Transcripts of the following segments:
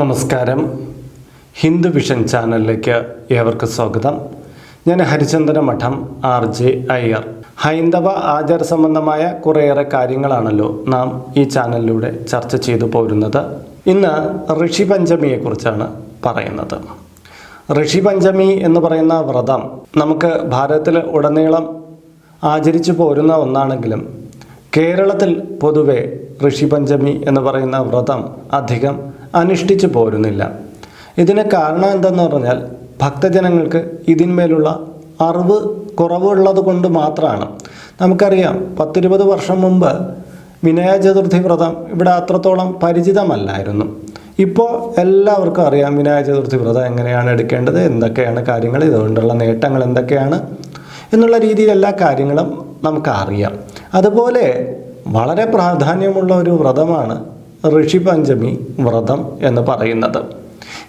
നമസ്കാരം. ഹിന്ദു വിഷൻ ചാനലിലേക്ക് ഏവർക്ക് സ്വാഗതം. ഞാൻ ഹരിചന്ദ്ര മഠം ആർ ജെ അയ്യർ. ഹൈന്ദവ ആചാര സംബന്ധമായ കുറേയേറെ കാര്യങ്ങളാണല്ലോ നാം ഈ ചാനലിലൂടെ ചർച്ച ചെയ്തു പോരുന്നത്. ഇന്ന് ഋഷി പഞ്ചമിയെക്കുറിച്ചാണ് പറയുന്നത്. ഋഷി പഞ്ചമി എന്ന് പറയുന്ന വ്രതം നമുക്ക് ഭാരതത്തിൽ ഉടനീളം ആചരിച്ചു പോരുന്ന ഒന്നാണെങ്കിലും കേരളത്തിൽ പൊതുവെ ഋഷിപഞ്ചമി എന്ന് പറയുന്ന വ്രതം അധികം അനുഷ്ഠിച്ചു പോരുന്നില്ല. ഇതിന് കാരണം എന്തെന്ന് പറഞ്ഞാൽ ഭക്തജനങ്ങൾക്ക് ഇതിന്മേലുള്ള അറിവ് കുറവുള്ളത് കൊണ്ട് മാത്രമാണ്. നമുക്കറിയാം പത്തിരുപത് വർഷം മുമ്പ് വിനയ ചതുർത്ഥി വ്രതം ഇവിടെ അത്രത്തോളം പരിചിതമല്ലായിരുന്നു. ഇപ്പോൾ എല്ലാവർക്കും അറിയാം വിനായക ചതുർത്ഥി വ്രതം എങ്ങനെയാണ് എടുക്കേണ്ടത് എന്തൊക്കെയാണ് കാര്യങ്ങൾ ഇതുകൊണ്ടുള്ള നേട്ടങ്ങൾ എന്തൊക്കെയാണ് എന്നുള്ള രീതിയിൽ എല്ലാ കാര്യങ്ങളും നമുക്കറിയാം. അതുപോലെ വളരെ പ്രാധാന്യമുള്ള ഒരു വ്രതമാണ് ഋഷിപഞ്ചമി വ്രതം എന്ന് പറയുന്നത്.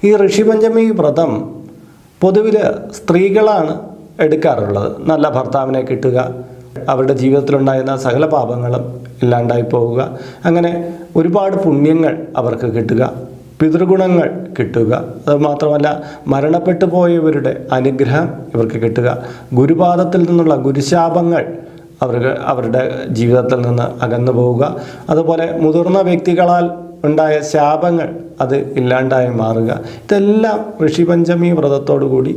ഈ ഋഷിപഞ്ചമി വ്രതം പൊതുവിൽ സ്ത്രീകളാണ് എടുക്കാറുള്ളത്. നല്ല ഭർത്താവിനെ കിട്ടുക അവരുടെ ജീവിതത്തിലുണ്ടായിരുന്ന സകല പാപങ്ങളും ഇല്ലാണ്ടായി പോവുക അങ്ങനെ ഒരുപാട് പുണ്യങ്ങൾ അവർക്ക് കിട്ടുക പിതൃഗുണങ്ങൾ കിട്ടുക. അത് മാത്രമല്ല മരണപ്പെട്ടു പോയവരുടെ അനുഗ്രഹം ഇവർക്ക് കിട്ടുക. ഗുരുപാദത്തിൽ നിന്നുള്ള ഗുരുശാപങ്ങൾ അവർക്ക് അവരുടെ ജീവിതത്തിൽ നിന്ന് അകന്നു പോവുക അതുപോലെ മുതിർന്ന വ്യക്തികളാൽ ഉണ്ടായ ശാപങ്ങൾ അത് ഇല്ലാണ്ടായി മാറുക. ഇതെല്ലാം ഋഷിപഞ്ചമി വ്രതത്തോടു കൂടി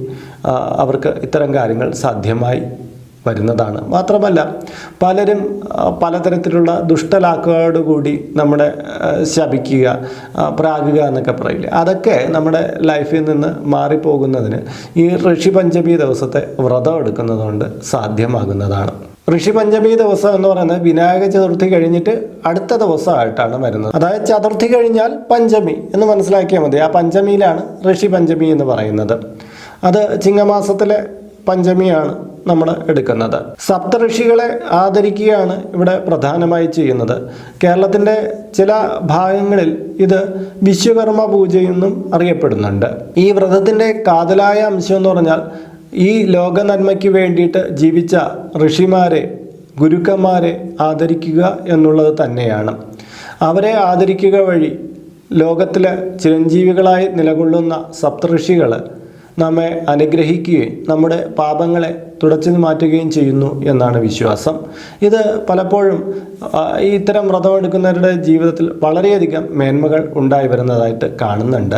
അവർക്ക് ഇത്തരം കാര്യങ്ങൾ സാധ്യമായി വരുന്നതാണ്. മാത്രമല്ല പലരും പലതരത്തിലുള്ള ദുഷ്ടലാക്കോടുകൂടി നമ്മുടെ ശപിക്കുക പ്രാകുക എന്നൊക്കെ പറയില്ലേ? അതൊക്കെ നമ്മുടെ ലൈഫിൽ നിന്ന് മാറിപ്പോകുന്നതിന് ഈ ഋഷിപഞ്ചമി ദിവസത്തെ വ്രതം എടുക്കുന്നതുകൊണ്ട് സാധ്യമാകുന്നതാണ്. ഋഷിപഞ്ചമി ദിവസം എന്ന് പറയുന്നത് വിനായക ചതുർത്ഥി കഴിഞ്ഞിട്ട് അടുത്ത ദിവസമായിട്ടാണ് വരുന്നത്. അതായത് ചതുർത്ഥി കഴിഞ്ഞാൽ പഞ്ചമി എന്ന് മനസ്സിലാക്കിയാൽ മതി. ആ പഞ്ചമിയിലാണ് ഋഷി പഞ്ചമി എന്ന് പറയുന്നത്. അത് ചിങ്ങമാസത്തിലെ പഞ്ചമിയാണ് നമ്മൾ എടുക്കുന്നത്. സപ്തഋഷികളെ ആദരിക്കുകയാണ് ഇവിടെ പ്രധാനമായി ചെയ്യുന്നത്. കേരളത്തിന്റെ ചില ഭാഗങ്ങളിൽ ഇത് വിശ്വകർമ്മ പൂജയെന്നും അറിയപ്പെടുന്നുണ്ട്. ഈ വ്രതത്തിന്റെ കാതലായ അംശം എന്ന് പറഞ്ഞാൽ ഈ ലോക നന്മയ്ക്ക് വേണ്ടിയിട്ട് ജീവിച്ച ഋഷിമാരെ ഗുരുക്കന്മാരെ ആദരിക്കുക എന്നുള്ളത് തന്നെയാണ്. അവരെ ആദരിക്കുക വഴി ലോകത്തിലെ ചിരഞ്ജീവികളായി നിലകൊള്ളുന്ന സപ്തഋഷികൾ നമ്മെ അനുഗ്രഹിക്കുകയും നമ്മുടെ പാപങ്ങളെ തുടച്ചു മാറ്റുകയും ചെയ്യുന്നു എന്നാണ് വിശ്വാസം. ഇത് പലപ്പോഴും ഈ ഇത്തരം വ്രതം എടുക്കുന്നവരുടെ ജീവിതത്തിൽ വളരെയധികം മേന്മകൾ ഉണ്ടായി വരുന്നതായിട്ട് കാണുന്നുണ്ട്.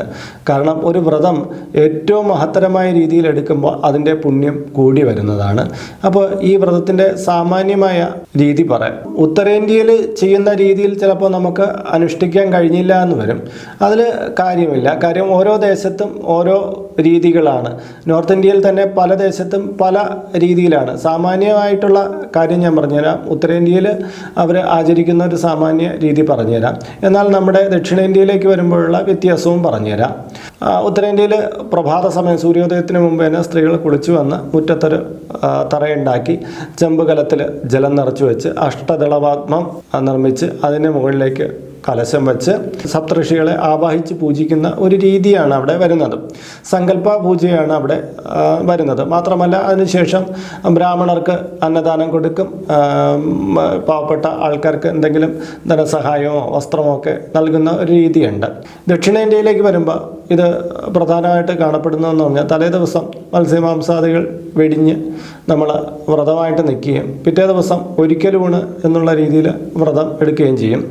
കാരണം ഒരു വ്രതം ഏറ്റവും മഹത്തരമായ രീതിയിൽ എടുക്കുമ്പോൾ അതിന്റെ പുണ്യം കൂടി വരുന്നതാണ്. അപ്പോൾ ഈ വ്രതത്തിന്റെ സാമാന്യമായ രീതി പറയാം ഉത്തരേന്ത്യയിൽ ചെയ്യുന്ന രീതിയിൽ ചിലപ്പോൾ നമുക്ക് അനുഷ്ഠിക്കാൻ കഴിഞ്ഞില്ല എന്ന് വരും. അതിൽ കാര്യമില്ല. കാര്യം ഓരോ ദേശത്തും ഓരോ രീതികളാണ് നോർത്ത് ഇന്ത്യയിൽ തന്നെ പല ദേശത്തും പല രീതിയിലാണ്. സാമാന്യമായിട്ടുള്ള കാര്യം ഞാൻ പറഞ്ഞുതരാം. ഉത്തരേന്ത്യയിൽ അവർ ആചരിക്കുന്ന ഒരു സാമാന്യ രീതി പറഞ്ഞുതരാം. എന്നാൽ നമ്മുടെ ദക്ഷിണേന്ത്യയിലേക്ക് വരുമ്പോഴുള്ള വ്യത്യാസവും പറഞ്ഞുതരാം. ഉത്തരേന്ത്യയിൽ പ്രഭാത സമയം സൂര്യോദയത്തിന് മുമ്പ് തന്നെ സ്ത്രീകൾ കുളിച്ചു വന്ന് മുറ്റത്തൊരു തറയുണ്ടാക്കി ചെമ്പ് കലത്തിൽ ജലം നിറച്ചു വെച്ച് അഷ്ടദളവാത്മം നിർമ്മിച്ച് അതിന് മുകളിലേക്ക് കലശം വെച്ച് സപ്തഋഷികളെ ആവാഹിച്ച് പൂജിക്കുന്ന ഒരു രീതിയാണ് അവിടെ വരുന്നത്. സങ്കല്പ പൂജയാണ് അവിടെ വരുന്നത്. മാത്രമല്ല അതിനുശേഷം ബ്രാഹ്മണർക്ക് അന്നദാനം കൊടുക്കും. പാവപ്പെട്ട ആൾക്കാർക്ക് എന്തെങ്കിലും ധനസഹായമോ വസ്ത്രമോ ഒക്കെ നൽകുന്ന ഒരു രീതിയുണ്ട്. ദക്ഷിണേന്ത്യയിലേക്ക് വരുമ്പോൾ ഇത് പ്രധാനമായിട്ട് കാണപ്പെടുന്നതെന്ന് പറഞ്ഞാൽ തലേ ദിവസം മത്സ്യമാംസാദികൾ വെടിഞ്ഞ് നമ്മൾ വ്രതമായിട്ട് നിൽക്കുകയും പിറ്റേ ദിവസം ഒരിക്കലൂണ് എന്നുള്ള രീതിയിൽ വ്രതം എടുക്കുകയും ചെയ്യും.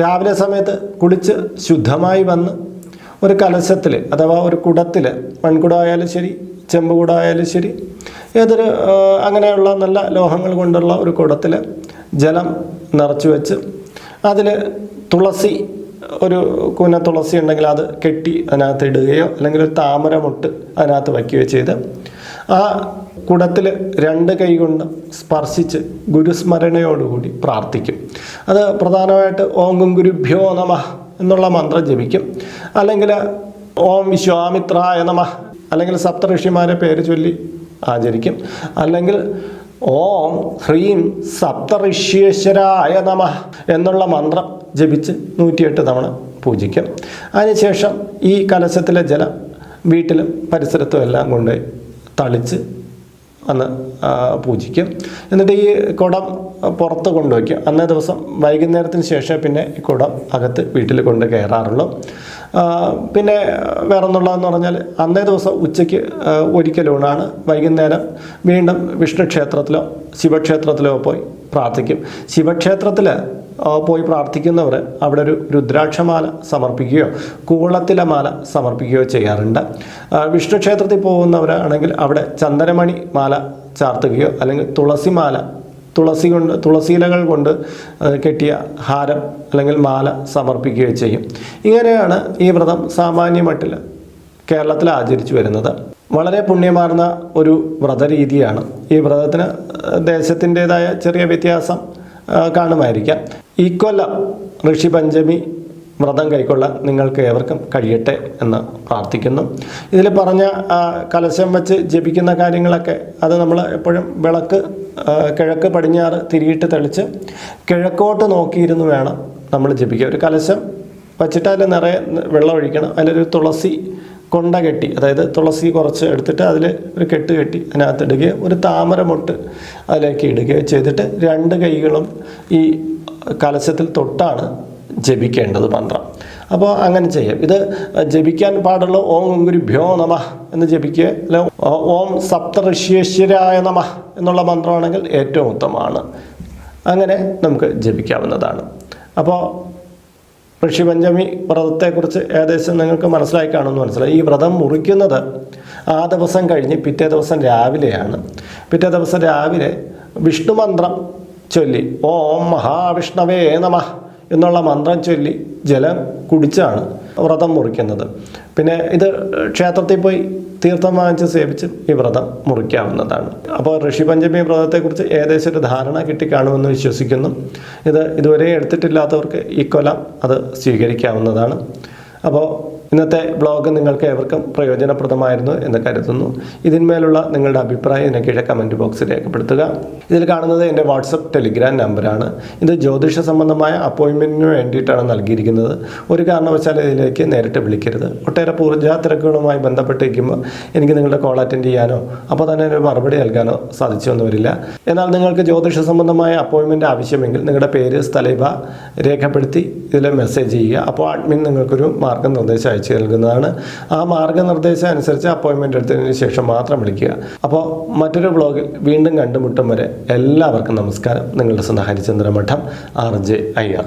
രാവിലെ സമയത്ത് കുളിച്ച് ശുദ്ധമായി വന്ന് ഒരു കലശത്തിൽ അഥവാ ഒരു കുടത്തിൽ മൺകുടമായാലും ശരി ചെമ്പ് കുടമായാലും ശരി ഏതൊരു അങ്ങനെയുള്ള നല്ല ലോഹങ്ങൾ കൊണ്ടുള്ള ഒരു കുടത്തിൽ ജലം നിറച്ചു വെച്ച് അതിൽ തുളസി ഒരു കുന തുളസി ഉണ്ടെങ്കിൽ അത് കെട്ടി അതിനകത്ത് ഇടുകയോ അല്ലെങ്കിൽ ഒരു താമര മുട്ട് അതിനകത്ത് വയ്ക്കുകയോ ചെയ്ത് ആ കുടത്തിൽ രണ്ട് കൈ കൊണ്ട് സ്പർശിച്ച് ഗുരുസ്മരണയോടുകൂടി പ്രാർത്ഥിക്കും. അത് പ്രധാനമായിട്ട് ഓങ്കും ഗുരുഭ്യോ നമ എന്നുള്ള മന്ത്രം ജപിക്കും. അല്ലെങ്കിൽ ഓം വിശ്വാമിത്രായ നമ അല്ലെങ്കിൽ സപ്തഋഷിമാരെ പേര് ചൊല്ലി ആചരിക്കും. അല്ലെങ്കിൽ ഓം ഹ്രീം സപ്തഋഷ്യേശ്വരായ നമ എന്നുള്ള മന്ത്രം ജപിച്ച് നൂറ്റിയെട്ട് തവണ പൂജിക്കും. അതിനുശേഷം ഈ കലശത്തിലെ ജലം വീട്ടിലും പരിസരത്തും എല്ലാം കൊണ്ട് തളിച്ച് അന്ന് പൂജിക്കും. എന്നിട്ട് ഈ കുടം പുറത്ത് കൊണ്ടുവയ്ക്കും. അന്നേ ദിവസം വൈകുന്നേരത്തിന് ശേഷം പിന്നെ ഈ കുടം അകത്ത് വീട്ടിൽ കൊണ്ട് കയറാറുള്ളൂ. പിന്നെ പിന്നെ വേറൊന്നുള്ളതെന്ന് പറഞ്ഞാൽ അന്നേ ദിവസം ഉച്ചയ്ക്ക് ഒരിക്കലൂണാണ് വൈകുന്നേരം വീണ്ടും വിഷ്ണു ക്ഷേത്രത്തിലോ ശിവക്ഷേത്രത്തിലോ പോയി പ്രാർത്ഥിക്കും. ശിവക്ഷേത്രത്തിൽ പോയി പ്രാർത്ഥിക്കുന്നവർ അവിടെ ഒരു രുദ്രാക്ഷമാല സമർപ്പിക്കുകയോ കൂളത്തിലെ മാല സമർപ്പിക്കുകയോ ചെയ്യാറുണ്ട്. വിഷ്ണു ക്ഷേത്രത്തിൽ പോകുന്നവരാണെങ്കിൽ അവിടെ ചന്ദനമണി മാല ചാർത്തുകയോ അല്ലെങ്കിൽ തുളസിമാല തുളസി കൊണ്ട് തുളസിയിലകൾ കൊണ്ട് കെട്ടിയ ഹാരം അല്ലെങ്കിൽ മാല സമർപ്പിക്കുകയോ ചെയ്യും. ഇങ്ങനെയാണ് ഈ വ്രതം സാമാന്യമട്ടിൽ കേരളത്തിൽ ആചരിച്ചു വരുന്നത്. വളരെ പുണ്യമാർന്ന ഒരു വ്രതരീതിയാണ്. ഈ വ്രതത്തിന് ദേശത്തിന്റെതായ ചെറിയ വ്യത്യാസം കാണുമായിരിക്കാം. ഈ കൊല്ലം ഋഷി പഞ്ചമി വ്രതം കൈക്കൊള്ളാൻ നിങ്ങൾക്ക് ഏവർക്കും കഴിയട്ടെ എന്ന് പ്രാർത്ഥിക്കുന്നു. ഇതിൽ പറഞ്ഞ കലശം വെച്ച് ജപിക്കുന്ന കാര്യങ്ങളൊക്കെ അത് നമ്മൾ എപ്പോഴും വിളക്ക് കിഴക്ക് പടിഞ്ഞാറ് തിരിയിട്ട് തെളിച്ച് കിഴക്കോട്ട് നോക്കിയിരുന്ന് വേണം നമ്മൾ ജപിക്കുക ഒരു കലശം വച്ചിട്ട് അതിൽ നിറയെ വെള്ളം ഒഴിക്കണം. അതിലൊരു തുളസി കൊണ്ട കെട്ടി അതായത് തുളസി കുറച്ച് എടുത്തിട്ട് അതിൽ ഒരു കെട്ട് കെട്ടി അതിനകത്ത് ഇടുകയോ ഒരു താമര മൊട്ട് അതിലേക്ക് ഇടുകയോ ചെയ്തിട്ട് രണ്ട് കൈകളും ഈ കലശത്തിൽ തൊട്ടാണ് ജപിക്കേണ്ടത് മന്ത്രം. അപ്പോൾ അങ്ങനെ ചെയ്യാം. ഇത് ജപിക്കാൻ പാടുള്ള ഓം ഗുരു ഭ്യോ നമ എന്ന് ജപിക്കുക. അല്ലെ ഓം സപ്ത ഋഷ്യേശ്വരായ നമ എന്നുള്ള മന്ത്രമാണെങ്കിൽ ഏറ്റവും ഉത്തമമാണ്. അങ്ങനെ നമുക്ക് ജപിക്കാവുന്നതാണ്. അപ്പോൾ ഋഷിപഞ്ചമി വ്രതത്തെക്കുറിച്ച് ഏകദേശം നിങ്ങൾക്ക് മനസ്സിലായി കാണുമെന്ന് മനസ്സിലായി. ഈ വ്രതം മുറിക്കുന്നത് ആ ദിവസം കഴിഞ്ഞ് പിറ്റേ ദിവസം രാവിലെയാണ്. പിറ്റേ ദിവസം രാവിലെ വിഷ്ണുമന്ത്രം ചൊല്ലി ഓം മഹാവിഷ്ണവേ നമ എന്നുള്ള മന്ത്രം ചൊല്ലി ജലം കുടിച്ചാണ്. വ്രതം മുറിക്കുന്നത്. പിന്നെ ഇത് ക്ഷേത്രത്തിൽ പോയി തീർത്ഥം വാങ്ങിച്ച് സേവിച്ച് ഈ വ്രതം മുറിക്കാവുന്നതാണ്. അപ്പോൾ ഋഷിപഞ്ചമി വ്രതത്തെക്കുറിച്ച് ഏകദേശം ഒരു ധാരണ കിട്ടിക്കാണുമെന്ന് വിശ്വസിക്കുന്നു. ഇത് ഇതുവരെ എടുത്തിട്ടില്ലാത്തവർക്ക് ഈ കൊല അത് സ്വീകരിക്കാവുന്നതാണ്. അപ്പോൾ ഇന്നത്തെ ബ്ലോഗ് നിങ്ങൾക്ക് ഏവർക്കും പ്രയോജനപ്രദമായിരുന്നു എന്ന് കരുതുന്നു. ഇതിന്മേലുള്ള നിങ്ങളുടെ അഭിപ്രായം എന്നെ കീഴെ കമന്റ് ബോക്സിൽ രേഖപ്പെടുത്തുക. ഇതിൽ കാണുന്നത് എന്റെ വാട്സപ്പ് ടെലിഗ്രാം നമ്പറാണ് ഇത് ജ്യോതിഷ സംബന്ധമായ അപ്പോയിൻമെന്റിന് വേണ്ടിയിട്ടാണ് നൽകിയിരിക്കുന്നത്. ഒരു കാരണവശാലും ഇതിലേക്ക് നേരിട്ട് വിളിക്കരുത്. ഒട്ടേറെ പൂർജാ തിരക്കുകളുമായി ബന്ധപ്പെട്ടിരിക്കുമ്പോൾ എനിക്ക് നിങ്ങളുടെ കോൾ അറ്റൻഡ് ചെയ്യാനോ അപ്പോൾ തന്നെ ഒരു മറുപടി നൽകാനോ സാധിച്ചു എന്ന് വരില്ല എന്നാൽ നിങ്ങൾക്ക് ജ്യോതിഷ സംബന്ധമായ അപ്പോയിൻമെന്റ് ആവശ്യമെങ്കിൽ നിങ്ങളുടെ പേര് സ്ഥലഭ രേഖപ്പെടുത്തി ഇതിൽ മെസ്സേജ് ചെയ്യുക. അപ്പോൾ അഡ്മിൻ നിങ്ങൾക്കൊരു മാർഗനിർദ്ദേശം അയച്ചു നൽകുന്നതാണ്. ആ മാർഗനിർദ്ദേശം അനുസരിച്ച് അപ്പോയിൻമെന്റ് എടുത്തതിന് ശേഷം മാത്രം വിളിക്കുക. അപ്പോൾ മറ്റൊരു ബ്ലോഗിൽ വീണ്ടും കണ്ടുമുട്ടും വരെ എല്ലാവർക്കും നമസ്കാരം. നിങ്ങളുടെ സ്വന്തം ഹരിചന്ദ്രമഠം ആർ ജെ അയ്യർ